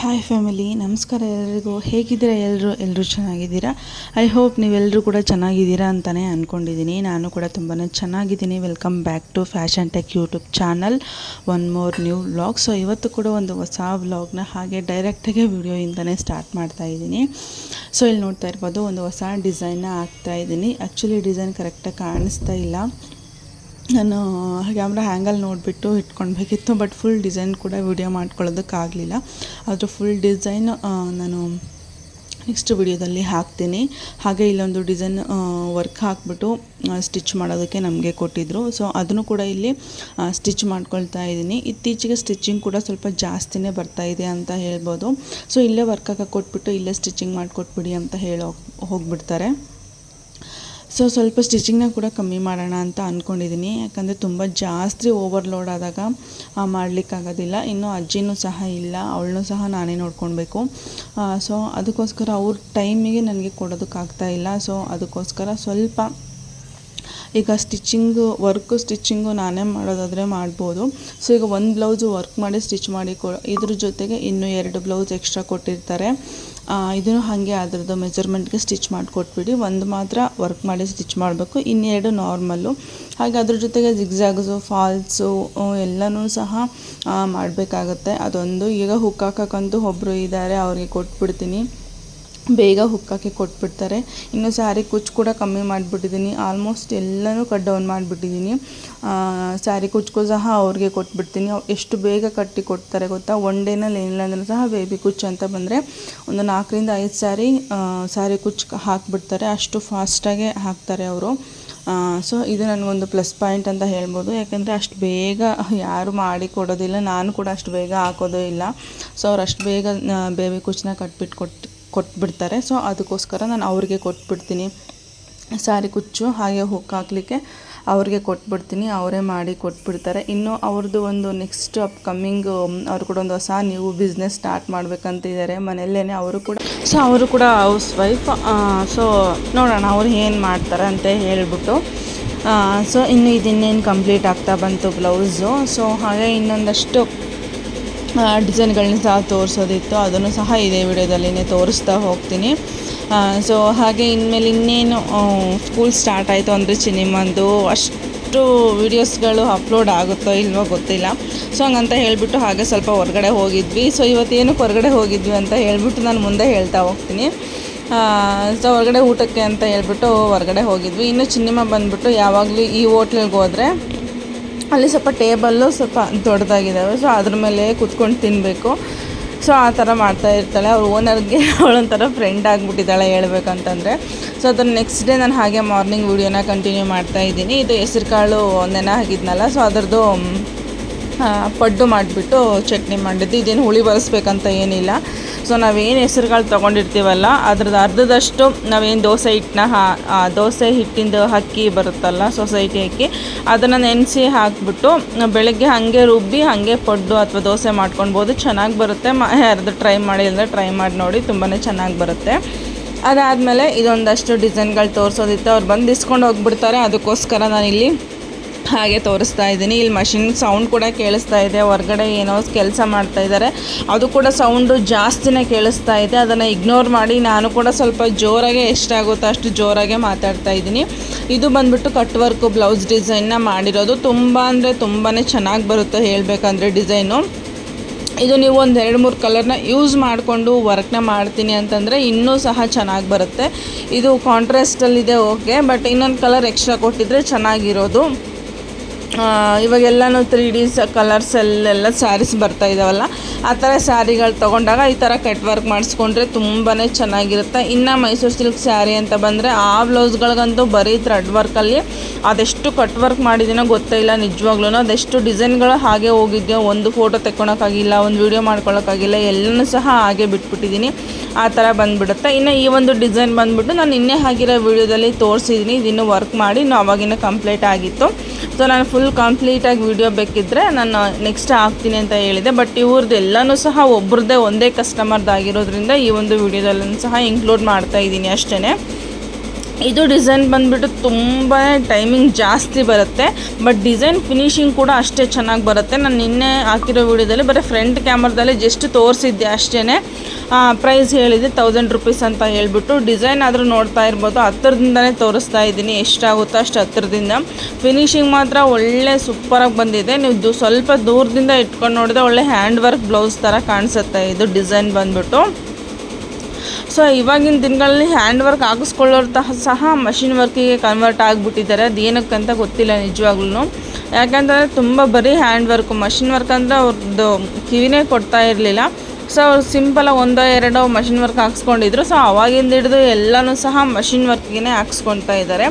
Hi family ನಮಸ್ಕಾರ ಎಲ್ಲರಿಗೂ. ಹೇಗಿದ್ದೀರಾ? ಎಲ್ಲರೂ ಎಲ್ಲರೂ ಚೆನ್ನಾಗಿದ್ದೀರಾ? ಐ ಹೋಪ್ ನೀವೆಲ್ಲರೂ ಕೂಡ ಚೆನ್ನಾಗಿದ್ದೀರಾ ಅಂತಲೇ ಅಂದ್ಕೊಂಡಿದ್ದೀನಿ ನಾನು ಕೂಡ ತುಂಬಾ ಚೆನ್ನಾಗಿದ್ದೀನಿ. Welcome back to fashion tech YouTube channel one more new vlog so ಇವತ್ತು ಕೂಡ ಒಂದು ಹೊಸ ವ್ಲಾಗ್ನ ಹಾಗೆ ಡೈರೆಕ್ಟಾಗೆ ವಿಡಿಯೋಯಿಂದನೇ ಸ್ಟಾರ್ಟ್ ಮಾಡ್ತಾ ಇದ್ದೀನಿ. ಸೊ ಇಲ್ಲಿ ನೋಡ್ತಾ ಇರ್ಬೋದು, ಒಂದು ಹೊಸ ಡಿಸೈನ್ನ ಹಾಕ್ತಾ ಇದ್ದೀನಿ. ಆ್ಯಕ್ಚುಲಿ ಡಿಸೈನ್ ಕರೆಕ್ಟಾಗಿ ಕಾಣಿಸ್ತಾ ಇಲ್ಲ. ನಾನು ಕ್ಯಾಮ್ರಾ ಹ್ಯಾಂಗಲ್ ನೋಡಿಬಿಟ್ಟು ಇಟ್ಕೊಳ್ಬೇಕಿತ್ತು ಬಟ್ ಫುಲ್ ಡಿಸೈನ್ ಕೂಡ ವಿಡಿಯೋ ಮಾಡ್ಕೊಳ್ಳೋದಕ್ಕಾಗಲಿಲ್ಲ. ಆದರೆ ಫುಲ್ ಡಿಸೈನ್ ನಾನು ನೆಕ್ಸ್ಟ್ ವಿಡಿಯೋದಲ್ಲಿ ಹಾಕ್ತೀನಿ. ಹಾಗೆ ಇಲ್ಲೊಂದು ಡಿಸೈನ್ ವರ್ಕ್ ಹಾಕ್ಬಿಟ್ಟು ಸ್ಟಿಚ್ ಮಾಡೋದಕ್ಕೆ ನಮಗೆ ಕೊಟ್ಟಿದ್ದರು ಸೊ ಅದನ್ನು ಕೂಡ ಇಲ್ಲಿ ಸ್ಟಿಚ್ ಮಾಡ್ಕೊಳ್ತಾ ಇದ್ದೀನಿ. ಇತ್ತೀಚೆಗೆ ಸ್ಟಿಚಿಂಗ್ ಕೂಡ ಸ್ವಲ್ಪ ಜಾಸ್ತಿನೇ ಬರ್ತಾ ಇದೆ ಅಂತ ಹೇಳ್ಬೋದು. ಸೊ ಇಲ್ಲೇ ವರ್ಕ್ ಹಾಕಿ ಕೊಟ್ಬಿಟ್ಟು ಇಲ್ಲೇ ಸ್ಟಿಚಿಂಗ್ ಮಾಡಿಕೊಟ್ಬಿಡಿ ಅಂತ ಹೇಳೋ, ಹೋಗ್ಬಿಡ್ತಾರೆ. ಸೊ ಸ್ವಲ್ಪ ಸ್ಟಿಚಿಂಗ್ನ ಕೂಡ ಕಮ್ಮಿ ಮಾಡೋಣ ಅಂತ ಅಂದ್ಕೊಂಡಿದ್ದೀನಿ ಯಾಕಂದರೆ ತುಂಬ ಜಾಸ್ತಿ ಓವರ್ಲೋಡ್ ಆದಾಗ ಮಾಡಲಿಕ್ಕಾಗೋದಿಲ್ಲ ಇನ್ನು ಅಜ್ಜಿನೂ ಸಹ ಇಲ್ಲ, ಅವಳನ್ನೂ ಸಹ ನಾನೇ ನೋಡ್ಕೊಳ್ಬೇಕು. ಸೊ ಅದಕ್ಕೋಸ್ಕರ ಅವ್ರ ಟೈಮಿಗೆ ನನಗೆ ಕೊಡೋದಕ್ಕಾಗ್ತಾ ಇಲ್ಲ. ಸೊ ಅದಕ್ಕೋಸ್ಕರ ಸ್ವಲ್ಪ ಈಗ ಸ್ಟಿಚಿಂಗು ವರ್ಕು ಸ್ಟಿಚಿಂಗು ನಾನೇ ಮಾಡೋದಾದರೆ ಮಾಡ್ಬೋದು. ಸೊ ಈಗ ಒಂದು ಬ್ಲೌಸು ವರ್ಕ್ ಮಾಡಿ ಸ್ಟಿಚ್ ಮಾಡಿ ಕೊ, ಇದ್ರ ಜೊತೆಗೆ ಇನ್ನೂ ಎರಡು ಬ್ಲೌಸ್ ಎಕ್ಸ್ಟ್ರಾ ಕೊಟ್ಟಿರ್ತಾರೆ. ಇದನ್ನು ಹಾಗೆ ಅದರದ್ದು ಮೆಜರ್ಮೆಂಟ್ಗೆ ಸ್ಟಿಚ್ ಮಾಡಿಕೊಟ್ಬಿಡಿ. ಒಂದು ಮಾತ್ರ ವರ್ಕ್ ಮಾಡಿ ಸ್ಟಿಚ್ ಮಾಡಬೇಕು, ಇನ್ನೆರಡು ನಾರ್ಮಲ್ಲು. ಹಾಗೆ ಅದ್ರ ಜೊತೆಗೆ ಜಿಗ್ಸಾಗ್ಸು ಫಾಲ್ಸು ಎಲ್ಲನೂ ಸಹ ಮಾಡಬೇಕಾಗತ್ತೆ. ಅದೊಂದು ಈಗ ಹುಕ್ ಹಾಕೋಕ್ಕಂತೂ ಒಬ್ಬರು ಇದ್ದಾರೆ, ಅವ್ರಿಗೆ ಕೊಟ್ಬಿಡ್ತೀನಿ. ಬೇಗ ಹುಕ್ಕಕ್ಕೆ ಕೊಟ್ಬಿಡ್ತಾರೆ. ಇನ್ನು ಸ್ಯಾರಿ ಕುಚ್ಚು ಕೂಡ ಕಮ್ಮಿ ಮಾಡಿಬಿಟ್ಟಿದ್ದೀನಿ. ಆಲ್ಮೋಸ್ಟ್ ಎಲ್ಲನೂ ಕಟ್ ಡೌನ್ ಮಾಡಿಬಿಟ್ಟಿದ್ದೀನಿ. ಸ್ಯಾರಿ ಕುಚ್ಚು ಸಹ ಅವ್ರಿಗೆ ಕೊಟ್ಬಿಡ್ತೀನಿ. ಎಷ್ಟು ಬೇಗ ಕಟ್ಟಿ ಕೊಡ್ತಾರೆ ಗೊತ್ತಾ? ಒನ್ ಡೇನಲ್ಲಿ ಏನಿಲ್ಲ ಅಂದರೂ ಸಹ ಬೇಬಿ ಕುಚ್ಚು ಅಂತ ಬಂದರೆ ಒಂದು ನಾಲ್ಕರಿಂದ ಐದು ಸ್ಯಾರಿ ಸ್ಯಾರಿ ಕುಚ್ಚು ಹಾಕಿಬಿಡ್ತಾರೆ. ಅಷ್ಟು ಫಾಸ್ಟಾಗೆ ಹಾಕ್ತಾರೆ ಅವರು. ಸೊ ಇದು ನನಗೊಂದು ಪ್ಲಸ್ ಪಾಯಿಂಟ್ ಅಂತ ಹೇಳ್ಬೋದು. ಯಾಕೆಂದರೆ ಅಷ್ಟು ಬೇಗ ಯಾರು ಮಾಡಿ ಕೊಡೋದಿಲ್ಲ. ನಾನು ಕೂಡ ಅಷ್ಟು ಬೇಗ ಹಾಕೋದೇ ಇಲ್ಲ. ಸೊ ಅವ್ರು ಅಷ್ಟು ಬೇಗ ಬೇಬಿ ಕುಚ್ಚನ್ನ ಕಟ್ಬಿಟ್ಟು ಕೊಟ್ಟು ಕೊಟ್ಬಿಡ್ತಾರೆ. ಸೊ ಅದಕ್ಕೋಸ್ಕರ ನಾನು ಅವ್ರಿಗೆ ಕೊಟ್ಬಿಡ್ತೀನಿ. ಸಾರಿ ಕುಚ್ಚು, ಹಾಗೆ ಹುಕ್ ಹಾಕ್ಲಿಕ್ಕೆ ಅವ್ರಿಗೆ ಕೊಟ್ಬಿಡ್ತೀನಿ. ಅವರೇ ಮಾಡಿ ಕೊಟ್ಬಿಡ್ತಾರೆ. ಇನ್ನು ಅವ್ರದ್ದು ಒಂದು ನೆಕ್ಸ್ಟ್ ಅಪ್ಕಮಿಂಗ್ ಅವ್ರು ಕೂಡ ಒಂದು ಹೊಸ ನೀವು ಬಿಸ್ನೆಸ್ ಸ್ಟಾರ್ಟ್ ಮಾಡಬೇಕಂತಿದ್ದಾರೆ ಮನೆಯಲ್ಲೇ ಅವರು ಕೂಡ. ಸೊ ಅವರು ಕೂಡ ಹೌಸ್ ವೈಫ್ ಸೊ ನೋಡೋಣ ಅವ್ರು ಏನು ಮಾಡ್ತಾರೆ ಅಂತ ಹೇಳ್ಬಿಟ್ಟು. ಸೊ ಇನ್ನು ಇದಿನ್ನೇನು ಕಂಪ್ಲೀಟ್ ಆಗ್ತಾ ಬಂತು ಬ್ಲೌಸು ಸೊ ಹಾಗೆ ಇನ್ನೊಂದಷ್ಟು ಡಿಸೈನ್ಗಳನ್ನ ಸಹ ತೋರಿಸೋದಿತ್ತು. ಅದನ್ನು ಸಹ ಇದೇ ವಿಡಿಯೋದಲ್ಲಿನೇ ತೋರಿಸ್ತಾ ಹೋಗ್ತೀನಿ. ಸೊ ಹಾಗೆ ಇನ್ಮೇಲೆ ಇನ್ನೇನು ಸ್ಕೂಲ್ ಸ್ಟಾರ್ಟ್ ಆಯಿತು ಅಂದರೆ ಸಿನಿಮಾಂದು ಅಷ್ಟು ವೀಡಿಯೋಸ್ಗಳು ಅಪ್ಲೋಡ್ ಆಗುತ್ತೋ ಇಲ್ವೋ ಗೊತ್ತಿಲ್ಲ. ಸೊ ಹಂಗಂತ ಹೇಳಿಬಿಟ್ಟು ಹಾಗೆ ಸ್ವಲ್ಪ ಹೊರಗಡೆ ಹೋಗಿದ್ವಿ. ಸೊ ಇವತ್ತೇನು ಹೊರಗಡೆ ಹೋಗಿದ್ವಿ ಅಂತ ಹೇಳಿಬಿಟ್ಟು ನಾನು ಮುಂದೆ ಹೇಳ್ತಾ ಹೋಗ್ತೀನಿ. ಸೊ ಹೊರಗಡೆ ಊಟಕ್ಕೆ ಅಂತ ಹೇಳ್ಬಿಟ್ಟು ಹೊರಗಡೆ ಹೋಗಿದ್ವಿ. ಇನ್ನು ಸಿನಿಮಾ ಬಂದುಬಿಟ್ಟು ಯಾವಾಗಲೂ ಈ ಹೋಟ್ಲಿಗೆ ಹೋದರೆ ಅಲ್ಲಿ ಸ್ವಲ್ಪ ಟೇಬಲ್ಲು ಸ್ವಲ್ಪ ದೊಡ್ಡದಾಗಿದ್ದಾವೆ ಸೊ ಅದ್ರ ಮೇಲೆ ಕುತ್ಕೊಂಡು ತಿನ್ನಬೇಕು ಸೊ ಆ ಥರ ಮಾಡ್ತಾ ಇರ್ತಾಳೆ. ಅವ್ರ ಓನರ್ಗೆ ಅವಳೊಂಥರ ಫ್ರೆಂಡ್ ಆಗಿಬಿಟ್ಟಿದ್ದಾಳೆ ಹೇಳ್ಬೇಕಂತಂದರೆ. ಸೊ ಅದನ್ನು ನೆಕ್ಸ್ಟ್ ಡೇ ನಾನು ಹಾಗೆ ಮಾರ್ನಿಂಗ್ ವೀಡಿಯೋನ ಕಂಟಿನ್ಯೂ ಮಾಡ್ತಾ ಇದ್ದೀನಿ. ಇದು ಹೆಸ್ರು ಕಾಳು ನೆನೆ ಹಾಕಿದ್ನಲ್ಲ ಸೊ ಅದರದ್ದು ಪಡ್ಡು ಮಾಡಿಬಿಟ್ಟು ಚಟ್ನಿ ಮಾಡಿದ್ದು. ಇದೇನು ಹುಳಿ ಬರೆಸ್ಬೇಕಂತ ಏನಿಲ್ಲ. ಸೊ ನಾವೇನು ಹೆಸರುಗಳು ತೊಗೊಂಡಿರ್ತೀವಲ್ಲ ಅದ್ರದ್ದು ಅರ್ಧದಷ್ಟು ನಾವೇನು ದೋಸೆ ಹಿಟ್ಟನ್ನ ಹಾ ದೋಸೆ ಹಿಟ್ಟಿಂದು ಅಕ್ಕಿ ಬರುತ್ತಲ್ಲ ಸೊಸೈಟಿ ಅಕ್ಕಿ ಅದನ್ನು ನೆನೆಸಿ ಹಾಕಿಬಿಟ್ಟು, ಬೆಳಗ್ಗೆ ಹಾಗೆ ರುಬ್ಬಿ, ಹಾಗೆ ಪಡ್ಡು ಅಥವಾ ದೋಸೆ ಮಾಡ್ಕೊಳ್ಬೋದು ಚೆನ್ನಾಗಿ ಬರುತ್ತೆ. ಮ ಅರ್ಧ ಟ್ರೈ ಮಾಡಿ ಅಂದರೆ ಟ್ರೈ ಮಾಡಿ ನೋಡಿ ತುಂಬಾ ಚೆನ್ನಾಗಿ ಬರುತ್ತೆ. ಅದಾದಮೇಲೆ ಇದೊಂದಷ್ಟು ಡಿಸೈನ್ಗಳು ತೋರಿಸೋದಿತ್ತು. ಅವ್ರು ಬಂದು ಇಸ್ಕೊಂಡು ಹೋಗ್ಬಿಡ್ತಾರೆ. ಅದಕ್ಕೋಸ್ಕರ ನಾನಿಲ್ಲಿ ಹಾಗೆ ತೋರಿಸ್ತಾ ಇದ್ದೀನಿ. ಇಲ್ಲಿ ಮಷಿನ್ ಸೌಂಡ್ ಕೂಡ ಕೇಳಿಸ್ತಾ ಇದೆ. ಹೊರಗಡೆ ಏನೋ ಕೆಲಸ ಮಾಡ್ತಾ ಇದ್ದಾರೆ. ಅದು ಕೂಡ ಸೌಂಡು ಜಾಸ್ತಿನೇ ಕೇಳಿಸ್ತಾ ಇದೆ. ಅದನ್ನು ಇಗ್ನೋರ್ ಮಾಡಿ ನಾನು ಕೂಡ ಸ್ವಲ್ಪ ಜೋರಾಗೆ ಎಷ್ಟಾಗುತ್ತೋ ಅಷ್ಟು ಜೋರಾಗೆ ಮಾತಾಡ್ತಾ ಇದ್ದೀನಿ. ಇದು ಬಂದ್ಬಿಟ್ಟು ಕಟ್ ವರ್ಕು ಬ್ಲೌಸ್ ಡಿಸೈನ್ನ ಮಾಡಿರೋದು. ತುಂಬ ಅಂದರೆ ತುಂಬಾ ಚೆನ್ನಾಗಿ ಬರುತ್ತೆ ಹೇಳಬೇಕಂದ್ರೆ ಡಿಸೈನು ಇದು ನೀವು ಒಂದು ಎರಡು ಮೂರು ಕಲರ್ನ ಯೂಸ್ ಮಾಡಿಕೊಂಡು ವರ್ಕ್ನ ಮಾಡ್ತೀನಿ ಅಂತಂದರೆ ಇನ್ನೂ ಸಹ ಚೆನ್ನಾಗಿ ಬರುತ್ತೆ. ಇದು ಕಾಂಟ್ರಾಸ್ಟಲ್ಲಿದೆ ಓಕೆ ಬಟ್ ಇನ್ನೊಂದು ಕಲರ್ ಎಕ್ಸ್ಟ್ರಾ ಕೊಟ್ಟಿದ್ರೆ ಚೆನ್ನಾಗಿರೋದು. ಇವಾಗೆಲ್ಲನೂ ತ್ರೀ ಡೀಸ್ ಕಲರ್ಸಲ್ಲೆಲ್ಲ ಸ್ಯಾರೀಸ್ ಬರ್ತಾ ಇದ್ದಾವಲ್ಲ ಆ ಥರ ಸ್ಯಾರಿಗಳು ತೊಗೊಂಡಾಗ ಈ ಥರ ಕಟ್ ವರ್ಕ್ ಮಾಡಿಸ್ಕೊಂಡ್ರೆ ತುಂಬಾ ಚೆನ್ನಾಗಿರುತ್ತೆ. ಇನ್ನು ಮೈಸೂರು ಸಿಲ್ಕ್ ಸ್ಯಾರಿ ಅಂತ ಬಂದರೆ ಆ ಬ್ಲೌಸ್ಗಳಿಗಂತೂ ಬರೀ ಥ್ರೆಡ್ ವರ್ಕಲ್ಲಿ ಅದೆಷ್ಟು ಕಟ್ ವರ್ಕ್ ಮಾಡಿದ್ದೀನೋ ಗೊತ್ತಿಲ್ಲ ನಿಜವಾಗ್ಲೂ ಅದೆಷ್ಟು ಡಿಸೈನ್ಗಳು ಹಾಗೆ ಹೋಗಿದ್ಯೋ ಒಂದು ಫೋಟೋ ತೆಕ್ಕೊಳಕ್ಕಾಗಿಲ್ಲ, ಒಂದು ವೀಡಿಯೋ ಮಾಡ್ಕೊಳಕ್ಕಾಗಿಲ್ಲ, ಎಲ್ಲನೂ ಸಹ ಹಾಗೆ ಬಿಟ್ಬಿಟ್ಟಿದ್ದೀನಿ ಆ ಥರ ಬಂದುಬಿಡುತ್ತೆ. ಇನ್ನು ಈ ಒಂದು ಡಿಸೈನ್ ಬಂದುಬಿಟ್ಟು ನಾನು ನಿನ್ನೆ ಆಗಿರೋ ವೀಡಿಯೋದಲ್ಲಿ ತೋರಿಸಿದ್ದೀನಿ ಇದನ್ನು ವರ್ಕ್ ಮಾಡಿ ನಾವು ಅವಾಗಿನ ಕಂಪ್ಲೀಟ್ ಆಗಿತ್ತು. ಸೊ ನಾನು ಫುಲ್ ಕಂಪ್ಲೀಟಾಗಿ ವೀಡಿಯೋ ಬೇಕಿದ್ದರೆ ನಾನು ನೆಕ್ಸ್ಟ್ ಹಾಕ್ತೀನಿ ಅಂತ ಹೇಳಿದೆ. ಬಟ್ ಇವ್ರದ್ದು ಎಲ್ಲನೂ ಸಹ ಒಬ್ರದ್ದೇ ಒಂದೇ ಕಸ್ಟಮರ್ದಾಗಿರೋದ್ರಿಂದ ಈ ಒಂದು ವೀಡಿಯೋದಲ್ಲೂ ಸಹ ಇನ್ಕ್ಲೂಡ್ ಮಾಡ್ತಾ ಇದ್ದೀನಿ ಅಷ್ಟೇ ಇದು ಡಿಸೈನ್ ಬಂದುಬಿಟ್ಟು ತುಂಬಾ ಟೈಮಿಂಗ್ ಜಾಸ್ತಿ ಬರುತ್ತೆ ಬಟ್ ಡಿಸೈನ್ ಫಿನಿಶಿಂಗ್ ಕೂಡ ಅಷ್ಟೇ ಚೆನ್ನಾಗಿ ಬರುತ್ತೆ. ನಾನು ನಿನ್ನೆ ಹಾಕಿರೋ ವಿಡಿಯೋದಲ್ಲಿ ಬರೀ ಫ್ರಂಟ್ ಕ್ಯಾಮ್ರದಲ್ಲಿ ಜಸ್ಟ್ ತೋರಿಸಿದ್ದೆ ಅಷ್ಟೇ ಪ್ರೈಸ್ ಹೇಳಿದೆ ತೌಸಂಡ್ ರುಪೀಸ್ ಅಂತ ಹೇಳ್ಬಿಟ್ಟು. ಡಿಸೈನ್ ಆದರೂ ನೋಡ್ತಾ ಇರ್ಬೋದು, ಹತ್ತಿರದಿಂದನೇ ತೋರಿಸ್ತಾ ಇದ್ದೀನಿ ಎಷ್ಟಾಗುತ್ತೋ ಅಷ್ಟು ಹತ್ತಿರದಿಂದ. ಫಿನಿಶಿಂಗ್ ಮಾತ್ರ ಒಳ್ಳೆ ಸೂಪರಾಗಿ ಬಂದಿದೆ. ನೀವು ಸ್ವಲ್ಪ ದೂರದಿಂದ ಇಟ್ಕೊಂಡು ನೋಡಿದ್ರೆ ಒಳ್ಳೆ ಹ್ಯಾಂಡ್ ವರ್ಕ್ ಬ್ಲೌಸ್ ಥರ ಕಾಣಿಸುತ್ತೆ ಇದು ಡಿಸೈನ್ ಬಂದ್ಬಿಟ್ಟು. ಸೊ ಇವಾಗಿನ ದಿನಗಳಲ್ಲಿ ಹ್ಯಾಂಡ್ ವರ್ಕ್ ಹಾಕಿಸ್ಕೊಳ್ಳೋರು ತಹ ಸಹ ಮಷಿನ್ ವರ್ಕಿಗೆ ಕನ್ವರ್ಟ್ ಆಗಿಬಿಟ್ಟಿದ್ದಾರೆ. ಅದು ಏನಕ್ಕಂತ ಗೊತ್ತಿಲ್ಲ ನಿಜವಾಗ್ಲೂ ಯಾಕಂದರೆ ತುಂಬ ಬರೀ ಹ್ಯಾಂಡ್ ವರ್ಕು ಮಷಿನ್ ವರ್ಕ್ ಅಂದರೆ ಅವ್ರದ್ದು ಕಿವಿನೇ ಕೊಡ್ತಾ ಇರಲಿಲ್ಲ. ಸೊ ಅವ್ರು ಸಿಂಪಲಾಗಿ ಒಂದೋ ಎರಡೋ ಮಷಿನ್ ವರ್ಕ್ ಹಾಕ್ಸ್ಕೊಂಡಿದ್ರು. ಸೊ ಅವಾಗಿಂದ ಹಿಡಿದು ಎಲ್ಲನೂ ಸಹ ಮಷಿನ್ ವರ್ಕಿಗೆ ಹಾಕ್ಸ್ಕೊತಾ ಇದ್ದಾರೆ.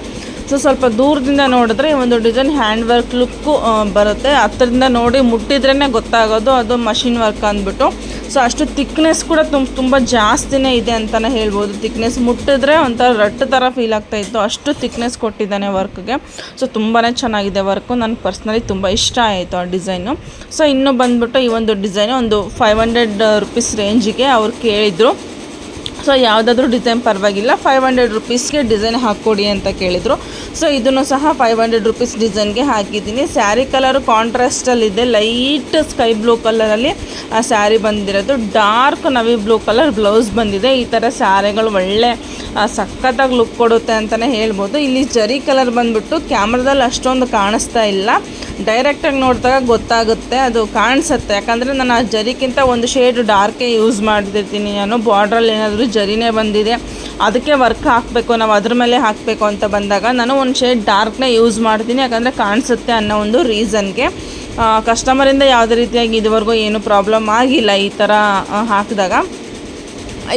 ಸೊ ಸ್ವಲ್ಪ ದೂರದಿಂದ ನೋಡಿದ್ರೆ ಒಂದು ಡಿಸೈನ್ ಹ್ಯಾಂಡ್ ವರ್ಕ್ ಲುಕ್ಕು ಬರುತ್ತೆ. ಹತ್ತಿರದಿಂದ ನೋಡಿ ಮುಟ್ಟಿದ್ರೇ ಗೊತ್ತಾಗೋದು ಅದು ಮಷಿನ್ ವರ್ಕ್ ಅಂದ್ಬಿಟ್ಟು. ಸೊ ಅಷ್ಟು ತಿಕ್ನೆಸ್ ಕೂಡ ತುಂಬ ತುಂಬ ಜಾಸ್ತಿನೇ ಇದೆ ಅಂತಲೇ ಹೇಳ್ಬೋದು. ತಿಕ್ನೆಸ್ ಮುಟ್ಟಿದ್ರೆ ಒಂಥರ ರಟ್ಟು ಥರ ಫೀಲ್ ಆಗ್ತಾ ಇತ್ತು. ಅಷ್ಟು ತಿಕ್ನೆಸ್ ಕೊಟ್ಟಿದ್ದಾನೆ ವರ್ಕ್ಗೆ. ಸೊ ತುಂಬಾ ಚೆನ್ನಾಗಿದೆ ವರ್ಕು. ನನಗೆ ಪರ್ಸ್ನಲಿ ತುಂಬ ಇಷ್ಟ ಆಯಿತು ಆ ಡಿಸೈನು. ಸೊ ಇನ್ನು ಬಂದ್ಬಿಟ್ಟು ಈ ಒಂದು ಡಿಸೈನು ಒಂದು ಫೈವ್ ಹಂಡ್ರೆಡ್ ರುಪೀಸ್ ರೇಂಜಿಗೆ ಅವ್ರು ಕೇಳಿದರು. ಸೊ ಯಾವುದಾದ್ರೂ ಡಿಸೈನ್ ಪರವಾಗಿಲ್ಲ. ಫೈವ್ ಹಂಡ್ರೆಡ್ ರುಪೀಸ್ಗೆ ಡಿಸೈನ್ ಹಾಕ್ಕೊಡಿ ಅಂತ ಕೇಳಿದರು. ಸೊ ಇದನ್ನು ಸಹ ಫೈವ್ ಹಂಡ್ರೆಡ್ ರುಪೀಸ್ ಡಿಸೈನ್ಗೆ ಹಾಕಿದ್ದೀನಿ. ಸ್ಯಾರಿ ಕಲರು ಕಾಂಟ್ರಾಸ್ಟಲ್ಲಿದೆ ಲೈಟ್ ಸ್ಕೈ ಬ್ಲೂ ಕಲರಲ್ಲಿ ಆ ಸ್ಯಾರಿ ಬಂದಿರೋದು. Dark navy blue colour blouse ಬಂದಿದೆ. ಈ ಥರ ಸ್ಯಾರಿಗಳು ಒಳ್ಳೆ ಸಖತ್ತಾಗಿ ಲುಕ್ ಕೊಡುತ್ತೆ ಅಂತಲೇ ಹೇಳ್ಬೋದು. ಇಲ್ಲಿ ಜರಿ ಕಲರ್ ಬಂದ್ಬಿಟ್ಟು ಕ್ಯಾಮ್ರಾದಲ್ಲಿ ಅಷ್ಟೊಂದು ಕಾಣಿಸ್ತಾ ಇಲ್ಲ. ಡೈರೆಕ್ಟಾಗಿ ನೋಡಿದಾಗ ಗೊತ್ತಾಗುತ್ತೆ. ಅದು ಕಾಣಿಸುತ್ತೆ. ಯಾಕಂದರೆ ನಾನು ಆ ಜರಿಗಿಂತ ಒಂದು ಶೇಡ್ ಡಾರ್ಕೇ ಯೂಸ್ ಮಾಡ್ತಿರ್ತೀನಿ ನಾನು ಬಾರ್ಡ್ರಲ್ಲಿ ಏನಾದರೂ ಜರಿನೇ ಬಂದಿದೆ. ಅದಕ್ಕೆ ವರ್ಕ್ ಹಾಕಬೇಕು, ನಾವು ಅದ್ರ ಮೇಲೆ ಹಾಕಬೇಕು ಅಂತ ಬಂದಾಗ ನಾನು ಒಂದು ಶೇಡ್ ಡಾರ್ಕ್ನೇ ಯೂಸ್ ಮಾಡ್ತೀನಿ. ಯಾಕಂದರೆ ಕಾಣಿಸುತ್ತೆ ಅನ್ನೋ ಒಂದು ರೀಸನ್ಗೆ. ಕಸ್ಟಮರಿಂದ ಯಾವುದೇ ರೀತಿಯಾಗಿ ಇದುವರೆಗೂ ಏನು ಪ್ರಾಬ್ಲಮ್ ಆಗಿಲ್ಲ ಈ ಥರ ಹಾಕಿದಾಗ.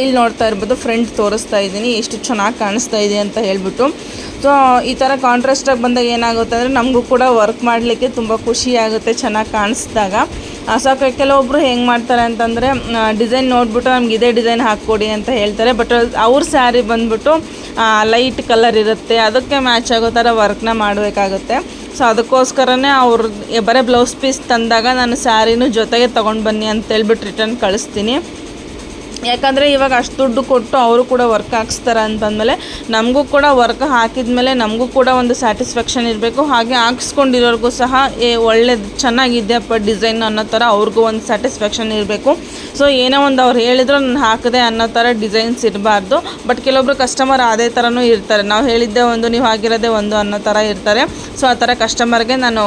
ಇಲ್ಲಿ ನೋಡ್ತಾ ಇರ್ಬೋದು ಫ್ರಂಟ್ ತೋರಿಸ್ತಾ ಇದ್ದೀನಿ, ಎಷ್ಟು ಚೆನ್ನಾಗಿ ಕಾಣಿಸ್ತಾ ಇದೆ ಅಂತ ಹೇಳ್ಬಿಟ್ಟು. ಸೊ ಈ ಥರ ಕಾಂಟ್ರಾಸ್ಟಾಗಿ ಬಂದಾಗ ಏನಾಗುತ್ತೆ ಅಂದರೆ, ನಮಗೂ ಕೂಡ ವರ್ಕ್ ಮಾಡಲಿಕ್ಕೆ ತುಂಬ ಖುಷಿ ಆಗುತ್ತೆ ಚೆನ್ನಾಗಿ ಕಾಣಿಸ್ದಾಗ. ಸೊ ಕೆಲವೊಬ್ಬರು ಹೆಂಗೆ ಮಾಡ್ತಾರೆ ಅಂತಂದರೆ ಡಿಸೈನ್ ನೋಡಿಬಿಟ್ಟು ನಮ್ಗೆ ಇದೇ ಡಿಸೈನ್ ಹಾಕ್ಕೊಡಿ ಅಂತ ಹೇಳ್ತಾರೆ. ಬಟ್ ಅವ್ರ ಸ್ಯಾರಿ ಬಂದ್ಬಿಟ್ಟು ಲೈಟ್ ಕಲರ್ ಇರುತ್ತೆ. ಅದಕ್ಕೆ ಮ್ಯಾಚ್ ಆಗೋ ಥರ ವರ್ಕ್ನ ಮಾಡಬೇಕಾಗುತ್ತೆ. ಸೊ ಅದಕ್ಕೋಸ್ಕರನೇ ಅವ್ರ ಬರೀ ಬ್ಲೌಸ್ ಪೀಸ್ ತಂದಾಗ ನಾನು ಸ್ಯಾರಿನೂ ಜೊತೆಗೆ ತೊಗೊಂಡು ಬನ್ನಿ ಅಂತ ಹೇಳ್ಬಿಟ್ಟು ರಿಟರ್ನ್ ಕಳಿಸ್ತೀನಿ. ಯಾಕಂದರೆ ಇವಾಗ ಅಷ್ಟು ದುಡ್ಡು ಕೊಟ್ಟು ಅವರು ಕೂಡ ವರ್ಕ್ ಹಾಕ್ಸ್ತಾರೆ ಅಂತಂದಮೇಲೆ ನಮಗೂ ಕೂಡ ವರ್ಕ್ ಹಾಕಿದ ಮೇಲೆ ನಮಗೂ ಕೂಡ ಒಂದು ಸ್ಯಾಟಿಸ್ಫ್ಯಾಕ್ಷನ್ ಇರಬೇಕು. ಹಾಗೆ ಹಾಕ್ಸ್ಕೊಂಡಿರೋರ್ಗೂ ಸಹ ಏ, ಒಳ್ಳೇದು ಚೆನ್ನಾಗಿದೆಯಪ್ಪ ಡಿಸೈನ್ ಅನ್ನೋ ಥರ ಅವ್ರಿಗೂ ಒಂದು ಸ್ಯಾಟಿಸ್ಫ್ಯಾಕ್ಷನ್ ಇರಬೇಕು. ಸೊ ಏನೋ ಒಂದು ಅವ್ರು ಹೇಳಿದ್ರು ನಾನು ಹಾಕಿದೆ ಅನ್ನೋ ಥರ ಡಿಸೈನ್ಸ್ ಇರಬಾರ್ದು. ಬಟ್ ಕೆಲವೊಬ್ರು ಕಸ್ಟಮರ್ ಅದೇ ಥರನೂ ಇರ್ತಾರೆ. ನಾವು ಹೇಳಿದ್ದೆ ಒಂದು, ನೀವು ಆಗಿರೋದೇ ಒಂದು ಅನ್ನೋ ಥರ ಇರ್ತಾರೆ. ಸೊ ಆ ಥರ ಕಸ್ಟಮರ್ಗೆ ನಾನು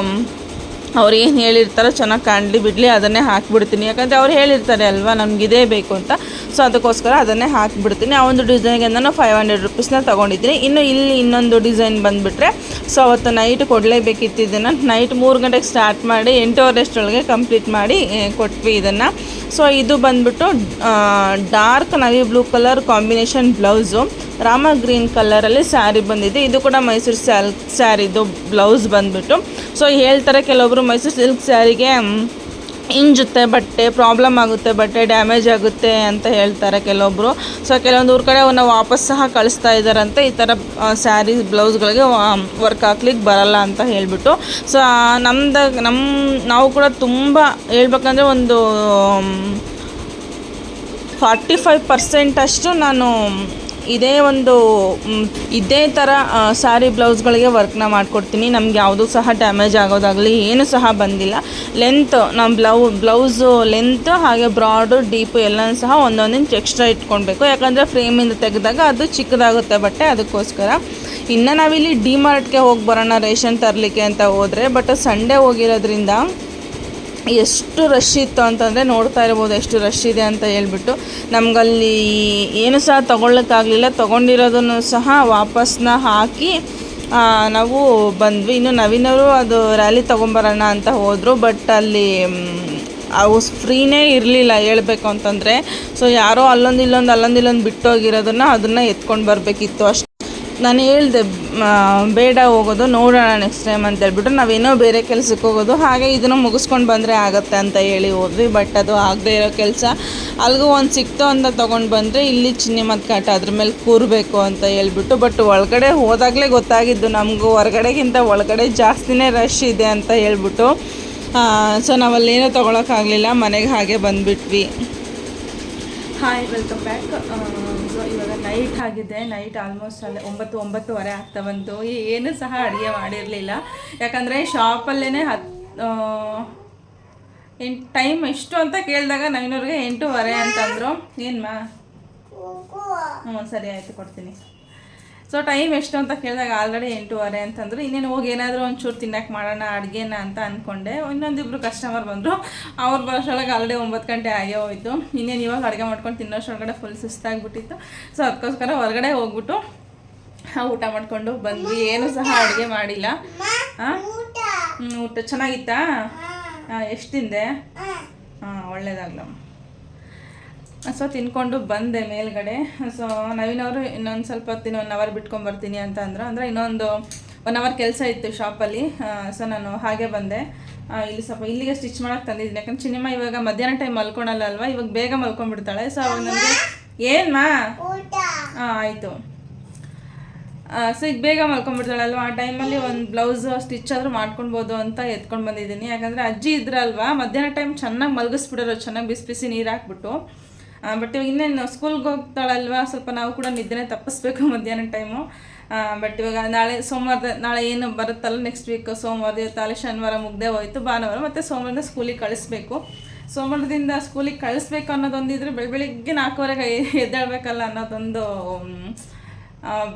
ಅವ್ರು ಏನು ಹೇಳಿರ್ತಾರೋ ಚೆನ್ನಾಗಿ ಕಾಣಲಿ ಬಿಡಲಿ, ಅದನ್ನೇ ಹಾಕಿಬಿಡ್ತೀನಿ. ಯಾಕಂದರೆ ಅವ್ರು ಹೇಳಿರ್ತಾರೆ ಅಲ್ವಾ, ನಮ್ಗೆ ಇದೇ ಬೇಕು ಅಂತ. ಸೊ ಅದಕ್ಕೋಸ್ಕರ ಅದನ್ನೇ ಹಾಕಿಬಿಡ್ತೀನಿ. ಆ ಒಂದು ಡಿಸೈನ್ಗೆ ನಾನು ಫೈವ್ ಹಂಡ್ರೆಡ್ ರುಪೀಸ್ನ ತೊಗೊಂಡಿದ್ದೀನಿ. ಇನ್ನು ಇಲ್ಲಿ ಇನ್ನೊಂದು ಡಿಸೈನ್ ಬಂದುಬಿಟ್ರೆ ಸೊ ಅವತ್ತು ನೈಟ್ ಕೊಡಲೇಬೇಕಿತ್ತು ಇದನ್ನು ನೈಟ್ ಮೂರು ಗಂಟೆಗೆ ಸ್ಟಾರ್ಟ್ ಮಾಡಿ ಎಂಟೂವರೆ ಅಷ್ಟರೊಳಗೆ ಕಂಪ್ಲೀಟ್ ಮಾಡಿ ಕೊಟ್ವಿ ಇದನ್ನು. ಸೊ ಇದು ಬಂದ್ಬಿಟ್ಟು dark navy blue colour combination blouse Rama green ಕಲರಲ್ಲಿ ಸ್ಯಾರಿ ಬಂದಿದೆ. ಇದು ಕೂಡ ಮೈಸೂರು ಸ್ಯಾಲ್ಕ್ ಸ್ಯಾರಿದು ಬ್ಲೌಸ್ ಬಂದ್ಬಿಟ್ಟು. ಸೊ ಹೇಳ್ತಾರೆ ಕೆಲವೊಬ್ಬರು ಮೈಸೂರು ಸಿಲ್ಕ್ ಸ್ಯಾರಿಗೆ ಇಂಜುತ್ತೆ ಬಟ್ಟೆ, ಪ್ರಾಬ್ಲಮ್ ಆಗುತ್ತೆ ಬಟ್ಟೆ, ಡ್ಯಾಮೇಜ್ ಆಗುತ್ತೆ ಅಂತ ಹೇಳ್ತಾರೆ ಕೆಲವೊಬ್ಬರು ಸೊ ಕೆಲವೊಂದು ಊರ ಕಡೆ ಅವನ್ನ ವಾಪಸ್ ಸಹ ಕಳಿಸ್ತಾ ಇದ್ದಾರಂತೆ. ಈ ಥರ ಸ್ಯಾರಿ ಬ್ಲೌಸ್ಗಳಿಗೆ ವರ್ಕ್ ಹಾಕ್ಲಿಕ್ಕೆ ಬರಲ್ಲ ಅಂತ ಹೇಳಿಬಿಟ್ಟು. ಸೊ ನಮ್ದ ನಮ್ಮ ನಾವು ಕೂಡ ತುಂಬ ಹೇಳ್ಬೇಕಂದ್ರೆ ಒಂದು ಫಾರ್ಟಿ ಫೈವ್ ಪರ್ಸೆಂಟಷ್ಟು ನಾನು ಇದೇ ಒಂದು ಇದೇ ಥರ ಸ್ಯಾರಿ ಬ್ಲೌಸ್ಗಳಿಗೆ ವರ್ಕ್ನ ಮಾಡಿಕೊಡ್ತೀನಿ. ನಮ್ಗೆ ಯಾವುದೂ ಸಹ ಡ್ಯಾಮೇಜ್ ಆಗೋದಾಗಲಿ, ಏನೂ ಸಹ ಬಂದಿಲ್ಲ. ಲೆಂತ್ ನಮ್ಮ ಬ್ಲೌ ಬ್ಲೌಸು ಲೆಂತ್ ಹಾಗೆ ಬ್ರಾಡು ಡೀಪು ಎಲ್ಲನೂ ಸಹ ಒಂದೊಂದಿನ ಎಕ್ಸ್ಟ್ರಾ ಇಟ್ಕೊಳ್ಬೇಕು. ಯಾಕಂದರೆ ಫ್ರೇಮಿಂದ ತೆಗೆದಾಗ ಅದು ಚಿಕ್ಕದಾಗುತ್ತೆ ಬಟ್ಟೆ, ಅದಕ್ಕೋಸ್ಕರ. ಇನ್ನು ನಾವಿಲ್ಲಿ ಡಿ ಮಾರ್ಟ್ಗೆ ಹೋಗಿ ಬರೋಣ, ರೇಷನ್ ತರಲಿಕ್ಕೆ ಅಂತ ಹೋದರೆ ಬಟ್ ಸಂಡೇ ಹೋಗಿರೋದ್ರಿಂದ ಎಷ್ಟು ರಶ್ ಇತ್ತು ಅಂತಂದರೆ ನೋಡ್ತಾ ಇರ್ಬೋದು ಎಷ್ಟು ರಶ್ ಇದೆ ಅಂತ ಹೇಳ್ಬಿಟ್ಟು. ನಮಗಲ್ಲಿ ಏನು ಸಹ ತೊಗೊಳ್ಳೋಕ್ಕಾಗಲಿಲ್ಲ. ತೊಗೊಂಡಿರೋದನ್ನು ಸಹ ವಾಪಸ್ನ ಹಾಕಿ ನಾವು ಬಂದ್ವಿ. ಇನ್ನು ನವೀನವರು ಅದು ರ್ಯಾಲಿ ತೊಗೊಂಬರೋಣ ಅಂತ ಹೋದರು. ಬಟ್ ಅಲ್ಲಿ ಅವು ಫ್ರೀನೇ ಇರಲಿಲ್ಲ ಹೇಳಬೇಕು ಅಂತಂದರೆ. ಸೊ ಯಾರೋ ಅಲ್ಲೊಂದು ಇಲ್ಲೊಂದು ಅಲ್ಲೊಂದು ಇಲ್ಲೊಂದು ಬಿಟ್ಟೋಗಿರೋದನ್ನು ಅದನ್ನು ಎತ್ಕೊಂಡು ಬರಬೇಕಿತ್ತು ಅಷ್ಟು. ನಾನು ಹೇಳ್ದೆ ಬೇಡ ಹೋಗೋದು, ನೋಡೋಣ ನೆಕ್ಸ್ಟ್ ಟೈಮ್ ಅಂತ ಹೇಳ್ಬಿಟ್ಟು ನಾವೇನೋ ಬೇರೆ ಕೆಲಸಕ್ಕೆ ಹೋಗೋದು, ಹಾಗೆ ಇದನ್ನು ಮುಗಿಸ್ಕೊಂಡು ಬಂದರೆ ಆಗುತ್ತೆ ಅಂತ ಹೇಳಿ ಹೋದ್ವಿ. ಬಟ್ ಅದು ಆಗದೆ ಇರೋ ಕೆಲಸ. ಅಲ್ಲಿಗೂ ಒಂದು ಸಿಕ್ತು ಅಂತ ತೊಗೊಂಡು ಬಂದರೆ ಇಲ್ಲಿ ಚಿನ್ನಿ ಮತ್ತು ಕಾಟ ಅದ್ರ ಮೇಲೆ ಕೂರಬೇಕು ಅಂತ ಹೇಳ್ಬಿಟ್ಟು ಬಟ್ ಒಳಗಡೆ ಹೋದಾಗಲೇ ಗೊತ್ತಾಗಿದ್ದು ನಮಗೂ ಹೊರಗಡೆಗಿಂತ ಒಳಗಡೆ ಜಾಸ್ತಿನೇ ರಶ್ ಇದೆ ಅಂತ ಹೇಳ್ಬಿಟ್ಟು ಸೊ ನಾವಲ್ಲೇನೂ ತೊಗೊಳಕ್ಕಾಗಲಿಲ್ಲ, ಮನೆಗೆ ಹಾಗೆ ಬಂದುಬಿಟ್ವಿ. ಹಾಯ್ ವೆಲ್ಕಮ್ ಬ್ಯಾಕ್ ಸೊ ಇವಾಗ ನೈಟ್ ಆಗಿದೆ. ನೈಟ್ ಆಲ್ಮೋಸ್ಟ್ ಅಲ್ಲೇ ಒಂಬತ್ತು, ಒಂಬತ್ತುವರೆ ಆಗ್ತಾ ಬಂತು. ಏನು ಸಹ ಅಡುಗೆ ಮಾಡಿರಲಿಲ್ಲ. ಯಾಕಂದರೆ ಶಾಪಲ್ಲೇ ಹತ್ತು ಎಂಟು ಟೈಮ್ ಎಷ್ಟು ಅಂತ ಕೇಳಿದಾಗ ನೈನೂರಿಗೆ ಎಂಟೂವರೆ ಅಂತಂದರು. ಏನು ಮಾ ಹ್ಞೂ ಸರಿ, ಆಯಿತು, ಕೊಡ್ತೀನಿ. ಸೊ ಟೈಮ್ ಎಷ್ಟು ಅಂತ ಕೇಳಿದಾಗ ಆಲ್ರೆಡಿ ಎಂಟೂವರೆ ಅಂತಂದ್ರು. ಇನ್ನೇನು ಹೋಗಿ ಏನಾದರೂ ಒಂಚೂರು ತಿನ್ನಕ್ಕೆ ಮಾಡೋಣ ಅಡುಗೆನ ಅಂತ ಅಂದ್ಕೊಂಡೆ ಇನ್ನೊಂದಿಬ್ರು ಕಸ್ಟಮರ್ ಬಂದರು. ಅವ್ರು ಬರೋಷ್ಟೊಳಗೆ ಆಲ್ರೆಡಿ ಒಂಬತ್ತು ಗಂಟೆ ಆಗೇ ಹೋಯಿತು. ಇನ್ನೇನು ಇವಾಗ ಅಡುಗೆ ಮಾಡ್ಕೊಂಡು ತಿನ್ನೋಷ್ಟೊಳಗಡೆ ಫುಲ್ ಸುಸ್ತಾಗ್ಬಿಟ್ಟಿತ್ತು. ಸೊ ಅದಕ್ಕೋಸ್ಕರ ಹೊರಗಡೆ ಹೋಗ್ಬಿಟ್ಟು ಊಟ ಮಾಡಿಕೊಂಡು ಬಂದ್ವಿ. ಏನು ಸಹ ಅಡುಗೆ ಮಾಡಿಲ್ಲ. ಹಾಂ ಊಟ. ಚೆನ್ನಾಗಿತ್ತಾ? ಹಾಂ. ಎಷ್ಟು ತಿಂದೆ? ಹಾಂ ಒಳ್ಳೇದಾಗ್ಲಮ್ಮ. ಸೊ ತಿನ್ಕೊಂಡು ಬಂದೆ ಮೇಲ್ಗಡೆ. ಸೊ ನವೀನವರು ಇನ್ನೊಂದು ಸ್ವಲ್ಪ ಹೊತ್ತಿನ ಒನ್ ಅವರ್ ಬಿಟ್ಕೊಂಡು ಬರ್ತೀನಿ ಅಂತ ಅಂದ್ರೆ. ಅಂದರೆ ಇನ್ನೊಂದು ಒನ್ ಅವರ್ ಕೆಲಸ ಇತ್ತು ಶಾಪಲ್ಲಿ ಸೊ ನಾನು ಹಾಗೆ ಬಂದೆ. ಇಲ್ಲಿ ಸ್ವಲ್ಪ ಇಲ್ಲಿಗೆ ಸ್ಟಿಚ್ ಮಾಡೋಕ್ಕೆ ತಂದಿದ್ದೀನಿ. ಯಾಕಂದ್ರೆ ಸಿನಿಮಾ ಇವಾಗ ಮಧ್ಯಾಹ್ನ ಟೈಮ್ ಮಲ್ಕೊಳಲ್ಲ ಅಲ್ವಾ? ಇವಾಗ ಬೇಗ ಮಲ್ಕೊಂಡ್ಬಿಡ್ತಾಳೆ. ಸೊ ಅವಾಗ ನನಗೆ ಏನ್ಮಾ ಹಾಂ ಆಯಿತು. ಸೊ ಈಗ ಬೇಗ ಮಲ್ಕೊಂಡ್ಬಿಡ್ತಾಳಲ್ವ ಆ ಟೈಮಲ್ಲಿ ಒಂದು ಬ್ಲೌಸ್ ಸ್ಟಿಚ್ ಆದರೂ ಮಾಡ್ಕೊಳ್ಬೋದು ಅಂತ ಎತ್ಕೊಂಡು ಬಂದಿದ್ದೀನಿ. ಯಾಕಂದರೆ ಅಜ್ಜಿ ಇದ್ರಲ್ವಾ? ಮಧ್ಯಾಹ್ನ ಟೈಮ್ ಚೆನ್ನಾಗಿ ಮಲಗಿಸ್ಬಿಡೋರು ಚೆನ್ನಾಗಿ ಬಿಸಿ ಬಿಸಿ ನೀರು ಹಾಕ್ಬಿಟ್ಟು. ಬಟ್ ಇವಾಗ ಇನ್ನೇನು ಸ್ಕೂಲ್ಗೆ ಹೋಗ್ತಾಳಲ್ವಾ? ಸ್ವಲ್ಪ ನಾವು ಕೂಡ ನಿದ್ದೆ ತಪ್ಪಿಸ್ಬೇಕು ಮಧ್ಯಾಹ್ನ ಟೈಮು ಬಟ್ ಇವಾಗ ನಾಳೆ ಸೋಮವಾರದ, ನಾಳೆ ಏನು ಬರುತ್ತಲ್ಲ ನೆಕ್ಸ್ಟ್ ವೀಕ್ ಸೋಮವಾರ ಇವತ್ತಾಲೆ ಶನಿವಾರ ಮುಗ್ದೇ ಹೋಯಿತು, ಭಾನುವಾರ ಮತ್ತು ಸೋಮವಾರದ ಸ್ಕೂಲಿಗೆ ಕಳಿಸ್ಬೇಕು. ಸೋಮವಾರದಿಂದ ಸ್ಕೂಲಿಗೆ ಕಳಿಸ್ಬೇಕು ಅನ್ನೋದೊಂದಿದ್ರೆ ಬೆಳ, ಬೆಳಿಗ್ಗೆ ನಾಲ್ಕುವರೆಗೆ ಎದ್ದೇಳ್ಬೇಕಲ್ಲ ಅನ್ನೋದೊಂದು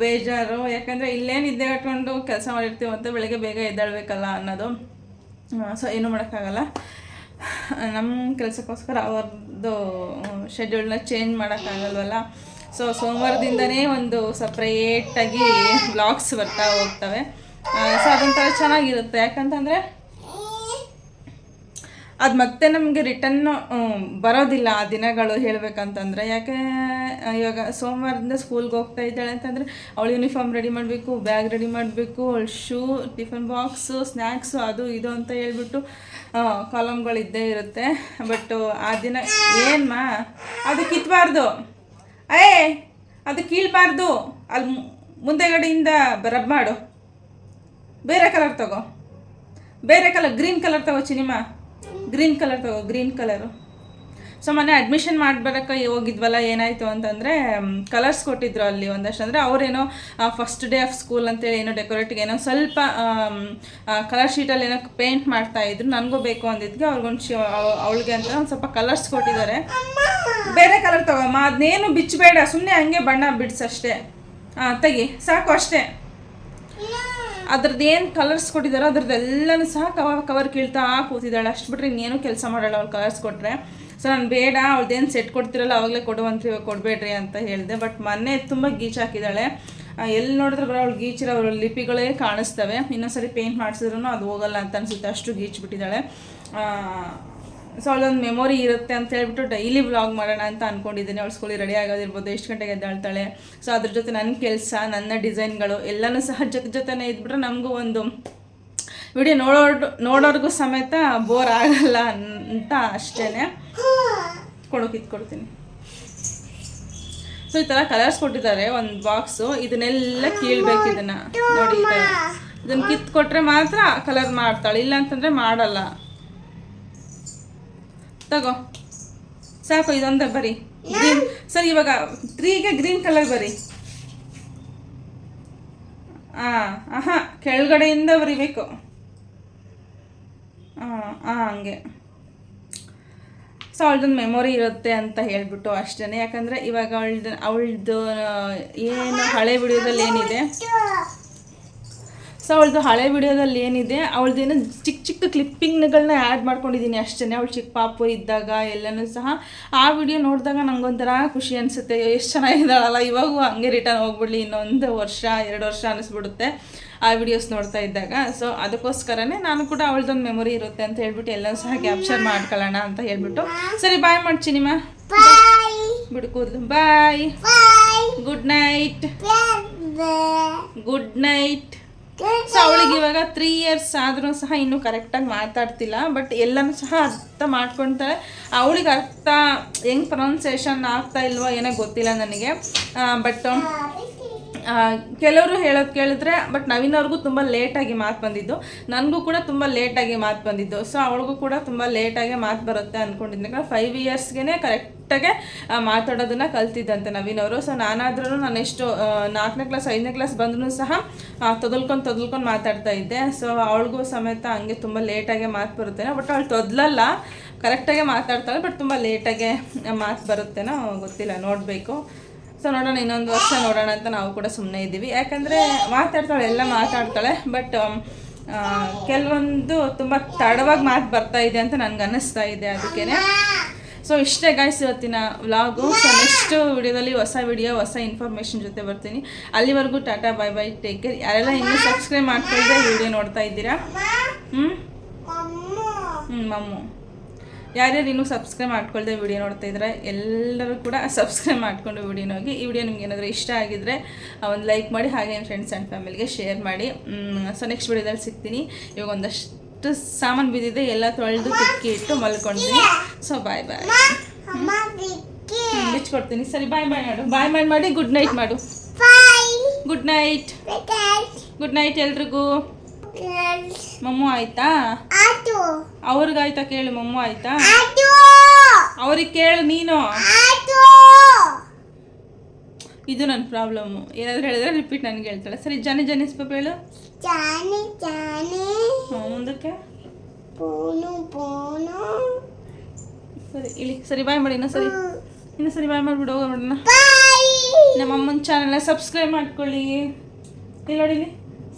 ಬೇಜಾರು. ಯಾಕಂದರೆ ಇಲ್ಲೇ ನಿದ್ದೆ ಕಟ್ಕೊಂಡು ಕೆಲಸ ಮಾಡಿರ್ತೀವಿ ಅಂತ ಬೆಳಗ್ಗೆ ಬೇಗ ಎದ್ದೇಳ್ಬೇಕಲ್ಲ ಅನ್ನೋದು. ಸೊ ಏನೂ ಮಾಡೋಕ್ಕಾಗಲ್ಲ. ನಮ್ಮ ಕೆಲಸಕ್ಕೋಸ್ಕರ ಅವ್ರದ್ದು ಶೆಡ್ಯೂಲ್ನ ಚೇಂಜ್ ಮಾಡೋಕ್ಕಾಗಲ್ವಲ್ಲ? ಸೊ ಸೋಮವಾರದಿಂದನೇ ಒಂದು ಸಪ್ರೇಟಾಗಿ ಬ್ಲಾಗ್ಸ್ ಬರ್ತಾ ಹೋಗ್ತವೆ. ಸೊ ಅದೊಂಥರ ಚೆನ್ನಾಗಿರುತ್ತೆ. ಯಾಕಂತಂದರೆ ಅದು ಮತ್ತೆ ನಮಗೆ ರಿಟರ್ನ್ ಬರೋದಿಲ್ಲ ಆ ದಿನಗಳು ಹೇಳಬೇಕಂತಂದ್ರೆ. ಯಾಕೆ ಇವಾಗ ಸೋಮವಾರದಿಂದ ಸ್ಕೂಲ್ಗೆ ಹೋಗ್ತಾ ಇದ್ದಾಳೆ ಅಂತಂದರೆ ಅವಳು ಯೂನಿಫಾರ್ಮ್ ರೆಡಿ ಮಾಡಬೇಕು ಬ್ಯಾಗ್ ರೆಡಿ ಮಾಡಬೇಕು, ಅವಳು ಶೂ ಟಿಫನ್ ಬಾಕ್ಸು ಸ್ನ್ಯಾಕ್ಸು ಅದು ಇದು ಅಂತ ಹೇಳ್ಬಿಟ್ಟು ಕಾಲಮ್ಗಳು ಇದ್ದೇ ಇರುತ್ತೆ. ಬಟ್ ಆ ದಿನ ಏನ್ಮಾ ಅದು ಕಿತ್ಬಾರ್ದು. ಏ, ಅದು ಕೀಳಬಾರ್ದು. ಅಲ್ಲಿ ಮುಂದೆಗಡೆಯಿಂದ ರಬ್ ಮಾಡು. ಬೇರೆ ಕಲರ್ ತಗೋ. ಬೇರೆ ಕಲರ್ ಗ್ರೀನ್ ಕಲರ್ ತಗೋ ಚಿನಿಮಾ. ಗ್ರೀನ್ ಕಲರ್ ತಗೋ ಗ್ರೀನ್ ಕಲರು ಸೊ ಮೊನ್ನೆ ಅಡ್ಮಿಷನ್ ಮಾಡ್ಬರಕ್ಕೆ ಹೋಗಿದ್ವಲ್ಲ, ಏನಾಯಿತು ಅಂತಂದರೆ ಕಲರ್ಸ್ ಕೊಟ್ಟಿದ್ರು ಅಲ್ಲಿ ಒಂದಷ್ಟು ಅಂದರೆ ಅವರೇನೋ ಫಸ್ಟ್ ಡೇ ಆಫ್ ಸ್ಕೂಲ್ ಅಂತೇಳಿ ಏನೋ ಡೆಕೋರೇಟಿಗೆ ಏನೋ ಸ್ವಲ್ಪ ಕಲರ್ ಶೀಟಲ್ಲಿ ಏನೋ ಪೇಂಟ್ ಮಾಡ್ತಾ ಇದ್ರು. ನನಗೂ ಬೇಕು ಅಂದಿದ್ಗೆ, ಅವ್ರಿಗೊಂದು ಶಿ ಅವಳಿಗೆ ಅಂತ ಒಂದು ಸ್ವಲ್ಪ ಕಲರ್ಸ್ ಕೊಟ್ಟಿದ್ದಾರೆ. ಬೇರೆ ಕಲರ್ ತಗೋಮ್ಮ ಅದನ್ನೇನು ಬಿಚ್ಚಬೇಡ ಸುಮ್ಮನೆ ಹಂಗೆ ಬಣ್ಣ ಬಿಡ್ಸಷ್ಟೇ ಹಾಂ ತೆಗಿ, ಸಾಕು ಅಷ್ಟೇ. ಅದ್ರದ್ದು ಏನು ಕಲರ್ಸ್ ಕೊಟ್ಟಿದ್ದಾರೋ ಅದ್ರದ್ದೆಲ್ಲನೂ ಸಹ ಕವರ್ ಕವರ್ ಕೀಳ್ತಾ ಕೂತಿದ್ದಾಳೆ. ಅಷ್ಟು ಬಿಟ್ಟರೆ ಇನ್ನೇನು ಕೆಲಸ ಮಾಡೋಲ್ಲ ಅವ್ಳು ಕಲರ್ಸ್ ಕೊಟ್ಟರೆ ಸೊ ನಾನು ಬೇಡ ಅವ್ಳದ್ದೇನು ಸೆಟ್ ಕೊಡ್ತಿರಲ್ಲ ಅವಾಗಲೇ ಕೊಡುವಂತ್ರಿ ಕೊಡಬೇಡ್ರಿ ಅಂತ ಹೇಳಿದೆ. ಬಟ್ ಮೊನ್ನೆ ತುಂಬ ಗೀಚ್ ಹಾಕಿದ್ದಾಳೆ. ಎಲ್ಲಿ ನೋಡಿದ್ರೆ ಬರೋ ಅವಳು ಗೀಚಿರೋ ಅವ್ರ ಲಿಪಿಗಳೇ ಕಾಣಿಸ್ತವೆ. ಇನ್ನೊಂದ್ಸರಿ ಪೇಂಟ್ ಮಾಡಿಸಿದ್ರು ಅದು ಹೋಗಲ್ಲ ಅಂತ ಅನಿಸುತ್ತೆ. ಅಷ್ಟು ಗೀಚ್ ಬಿಟ್ಟಿದ್ದಾಳೆ. ಸೊ ಅವಳೊಂದು ಮೆಮೊರಿ ಇರುತ್ತೆ ಅಂತ ಹೇಳ್ಬಿಟ್ಟು ಡೈಲಿ ವ್ಲಾಗ್ ಮಾಡೋಣ ಅಂತ ಅಂದ್ಕೊಂಡಿದ್ದೀನಿ ಅವಳು ಸ್ಕೂಲಿಗೆ ರೆಡಿ ಆಗೋದಿರ್ಬೋದು, ಎಷ್ಟು ಗಂಟೆಗೆ ಎದ್ದಾಳ್ತಾಳೆ. ಸೊ ಅದ್ರ ಜೊತೆ ನನ್ನ ಕೆಲಸ, ನನ್ನ ಡಿಸೈನ್ಗಳು ಎಲ್ಲನೂ ಸಹ ಜೊತೆ ಜೊತೆನೇ ಇದ್ಬಿಟ್ರೆ ನಮಗೂ ಒಂದು ವಿಡಿಯೋ ನೋಡೋ ನೋಡೋರ್ಗೂ ಸಮೇತ ಬೋರ್ ಆಗಲ್ಲ ಅಂತ ಅಷ್ಟೇ ಕೊಡೋಕೆ ಇದ್ಕೊಡ್ತೀನಿ ಸೊ ಈ ಥರ ಕಲರ್ಸ್ ಕೊಟ್ಟಿದ್ದಾರೆ ಒಂದು ಬಾಕ್ಸು ಇದನ್ನೆಲ್ಲ ಕೀಳ್ಬೇಕು ಇದನ್ನು. ನೋಡಿ ಇದನ್ನ ಕಿತ್ಕೊಟ್ರೆ ಮಾತ್ರ ಕಲರ್ ಮಾಡ್ತಾಳೆ. ಇಲ್ಲ ಅಂತಂದರೆ ಮಾಡಲ್ಲ. ತಗೋ. ಸಾಕು ಇದೊಂದು ಬರಿ. ಗ್ರೀನ್ ಸರಿ ಇವಾಗ ತ್ರೀಗೆ ಗ್ರೀನ್ ಕಲರ್ ಬರಿ. ಹಾಂ ಆಹಾ ಕೆಳಗಡೆಯಿಂದ ಬರಿಬೇಕು. ಹಾಂ ಹಾಂ ಹಂಗೆ. ಸೊ ಅವಳದೊಂದು ಮೆಮೊರಿ ಇರುತ್ತೆ ಅಂತ ಹೇಳಿಬಿಟ್ಟು ಅಷ್ಟೇ ಯಾಕಂದರೆ ಇವಾಗ ಅವಳ್ದು ಅವಳದು ಏನು ಹಳೆ ವಿಡಿಯೋದಲ್ಲಿ ಏನಿದೆ? ಸೊ ಅವಳದು ಹಳೆ ವಿಡಿಯೋದಲ್ಲಿ ಏನಿದೆ ಅವಳದೇನು ಚಿಕ್ಕ ಚಿಕ್ಕ ಕ್ಲಿಪ್ಪಿಂಗ್ಗಳನ್ನ ಆ್ಯಡ್ ಮಾಡ್ಕೊಂಡಿದ್ದೀನಿ ಅಷ್ಟೇ ಅವಳು ಚಿಕ್ಕ ಪಾಪು ಇದ್ದಾಗ ಎಲ್ಲನೂ ಸಹ ಆ ವಿಡಿಯೋ ನೋಡಿದಾಗ ನಂಗೊಂಥರ ಖುಷಿ ಅನಿಸುತ್ತೆ. ಎಷ್ಟು ಚೆನ್ನಾಗಿದ್ದಾಳಲ್ಲ ಇವಾಗೂ ಹಂಗೆ ರಿಟರ್ನ್ ಹೋಗ್ಬಿಡ್ಲಿ ಇನ್ನೊಂದು ವರ್ಷ ಎರಡು ವರ್ಷ ಅನಿಸ್ಬಿಡುತ್ತೆ ಆ ವಿಡಿಯೋಸ್ ನೋಡ್ತಾ ಇದ್ದಾಗ. ಸೊ ಅದಕ್ಕೋಸ್ಕರನೇ ನಾನು ಕೂಡ ಅವಳದೊಂದು ಮೆಮೊರಿ ಇರುತ್ತೆ ಅಂತ ಹೇಳ್ಬಿಟ್ಟು ಎಲ್ಲನೂ ಸಹ ಕ್ಯಾಪ್ಚರ್ ಮಾಡ್ಕೊಳ್ಳೋಣ ಅಂತ ಹೇಳ್ಬಿಟ್ಟು. ಸರಿ ಬಾಯ್ ಮಾಡ್ತೀನಿ ಮಾ. ಬಿಡು ಕೂದಲು bye good night good night so ಅವಳಿಗೆ ಇವಾಗ ತ್ರೀ ಇಯರ್ಸ್ ಆದರೂ ಸಹ ಇನ್ನೂ ಕರೆಕ್ಟಾಗಿ ಮಾತಾಡ್ತಿಲ್ಲ ಬಟ್ ಎಲ್ಲನೂ ಸಹ ಅರ್ಥ ಮಾಡ್ಕೊಳ್ತಾಳೆ ಅವಳಿಗೆ ಅರ್ಥ ಹೆಂಗೆ ಪ್ರೊನೌನ್ಸಿಯೇಷನ್ ಆಗ್ತಾ ಇಲ್ವೋ ಏನೋ ಗೊತ್ತಿಲ್ಲ ನನಗೆ. ಬಟ್ ಕೆಲವರು ಹೇಳೋದು ಕೇಳಿದ್ರೆ ಬಟ್ ನವೀನ್ ಅವ್ರಿಗೂ ತುಂಬ ಲೇಟಾಗಿ ಮಾತು ಬಂದಿದ್ದು. ನನಗೂ ಕೂಡ ತುಂಬ ಲೇಟಾಗಿ ಮಾತು ಬಂದಿದ್ದು. ಸೊ ಅವಳಿಗೂ ಕೂಡ ತುಂಬ ಲೇಟಾಗಿ ಮಾತು ಬರುತ್ತೆ ಅಂದ್ಕೊಂಡಿದ್ದೆ ಯಾಕಂದ್ರೆ ಫೈವ್ ಇಯರ್ಸ್ಗೆ ಕರೆಕ್ಟಾಗೆ ಮಾತಾಡೋದನ್ನು ಕಲ್ತಿದ್ದಂತೆ ನವೀನ್ ಅವರು ಸೊ ನಾನಾದ್ರೂ ನಾನು ಎಷ್ಟು ನಾಲ್ಕನೇ ಕ್ಲಾಸ್ ಐದನೇ ಕ್ಲಾಸ್ ಬಂದರೂ ಸಹ ತೊದಲ್ಕೊಂಡು ತೊದಲ್ಕೊಂಡು ಮಾತಾಡ್ತಾ ಇದ್ದೆ. ಸೊ ಅವಳಿಗೂ ಸಮೇತ ಹಂಗೆ ತುಂಬ ಲೇಟಾಗೆ ಮಾತು ಬರುತ್ತೇನೋ ಬಟ್ ಅವಳು ತೊದಲಲ್ಲ ಕರೆಕ್ಟಾಗೆ ಮಾತಾಡ್ತಾಳೆ ಬಟ್ ತುಂಬ ಲೇಟಾಗೆ ಮಾತು ಬರುತ್ತೇನೋ ಗೊತ್ತಿಲ್ಲ, ನೋಡಬೇಕು. ಸೊ ನೋಡೋಣ, ಇನ್ನೊಂದು ವರ್ಷ ನೋಡೋಣ ಅಂತ ನಾವು ಕೂಡ ಸುಮ್ಮನೆ ಇದ್ದೀವಿ. ಯಾಕಂದರೆ ಮಾತಾಡ್ತಾಳೆ, ಎಲ್ಲ ಮಾತಾಡ್ತಾಳೆ ಬಟ್ ಕೆಲವೊಂದು ತುಂಬ ತಡವಾಗಿ ಮಾತು ಬರ್ತಾ ಇದೆ ಅಂತ ನನಗೆ ಅನ್ನಿಸ್ತಾ ಇದೆ ಅದಕ್ಕೇ ಸೊ ಇಷ್ಟೇ ಗಾಯ್ಸ್ ಇವತ್ತಿನ ವ್ಲಾಗು ಸೊ ನೆಕ್ಸ್ಟ್ ವಿಡಿಯೋದಲ್ಲಿ ಹೊಸ ವಿಡಿಯೋ ಹೊಸ ಇನ್ಫಾರ್ಮೇಷನ್ ಜೊತೆ ಬರ್ತೀನಿ. ಅಲ್ಲಿವರೆಗೂ tata bye bye take care ಯಾರೆಲ್ಲ ಇನ್ನೂ ಸಬ್ಸ್ಕ್ರೈಬ್ ಮಾಡ್ಕೊಳ್ದೆ ವಿಡಿಯೋ ನೋಡ್ತಾ ಇದ್ದೀರಾ? ಹ್ಞೂ ಹ್ಞೂ ಮಮ್ಮು. ಯಾರ್ಯಾರು ಇನ್ನೂ ಸಬ್ಸ್ಕ್ರೈಬ್ ಮಾಡ್ಕೊಳ್ದೆ ವಿಡಿಯೋ ನೋಡ್ತಾ ಇದ್ರೆ ಎಲ್ಲರೂ ಕೂಡ ಸಬ್ಸ್ಕ್ರೈಬ್ ಮಾಡಿಕೊಂಡು ವಿಡಿಯೋ ಹೋಗಿ. ಈ ವಿಡಿಯೋ ನಿಮ್ಗೆ ಏನಾದರೂ ಇಷ್ಟ ಆಗಿದ್ರೆ ಒಂದು ಲೈಕ್ ಮಾಡಿ ಹಾಗೆ ನಿಮ್ಮ ಫ್ರೆಂಡ್ಸ್ ಆ್ಯಂಡ್ ಫ್ಯಾಮಿಲಿಗೆ ಶೇರ್ ಮಾಡಿ. ಸೊ ನೆಕ್ಸ್ಟ್ ವಿಡಿಯೋದಲ್ಲಿ ಸಿಗ್ತೀನಿ. ಇವಾಗ ಒಂದಷ್ಟು ಸಾಮಾನು ಬಿದ್ದಿದೆ ಎಲ್ಲ ತೊಳೆದು ತಿಕ್ಕಿ ಇಟ್ಟು ಮಲ್ಕೊಂಡಿದ್ದೀನಿ ಸೊ ಬಾಯ್ ಬಾಯ್ ಬಿಚ್ಕೊಡ್ತೀನಿ. ಸರಿ ಬಾಯ್ ಬಾಯ್ ಮಾಡು. ಬಾಯ್ ಬಾಯ್ ಮಾಡಿ ಗುಡ್ ನೈಟ್ ಮಾಡು. ಗುಡ್ ನೈಟ್ ಗುಡ್ ನೈಟ್ ಎಲ್ರಿಗೂ. ಮಮ್ಮು ಆಯ್ತಾ? ಅವ್ರಿಗಾಯ್ತಾ ಕೇಳು ಮಮ್ಮು ಆಯ್ತಾ? ಅವ್ರಿಗೆ ಕೇಳು ನೀನು ಇದು ನನ್ನ ಪ್ರಾಬ್ಲಮ್ಮು ಏನಾದರೂ ಹೇಳಿದ್ರೆ ರಿಪೀಟ್ ನನಗೆ ಹೇಳ್ತಾಳೆ. ಸರಿ ಜನ ಜನಿಸ್ಬೇಕು ಹೇಳು. Johnny Johnny. ಹ್ಞೂ ಮುಂದಕ್ಕೆ. ಸರಿ ಇಲ್ಲಿ ಸರಿ ಬಾಯ್ ಮಾಡಿ ಇನ್ನೂ ಸರಿ ಇನ್ನೂ ಸರಿ ಬಾಯ್ ಮಾಡಿಬಿಡು ಹೋಗೋಣ. ನಮ್ಮ ಅಮ್ಮನ ಚಾನಲ್ನ ಸಬ್ಸ್ಕ್ರೈಬ್ ಮಾಡ್ಕೊಳ್ಳಿ. ಇಲ್ಲಿ ನೋಡಿ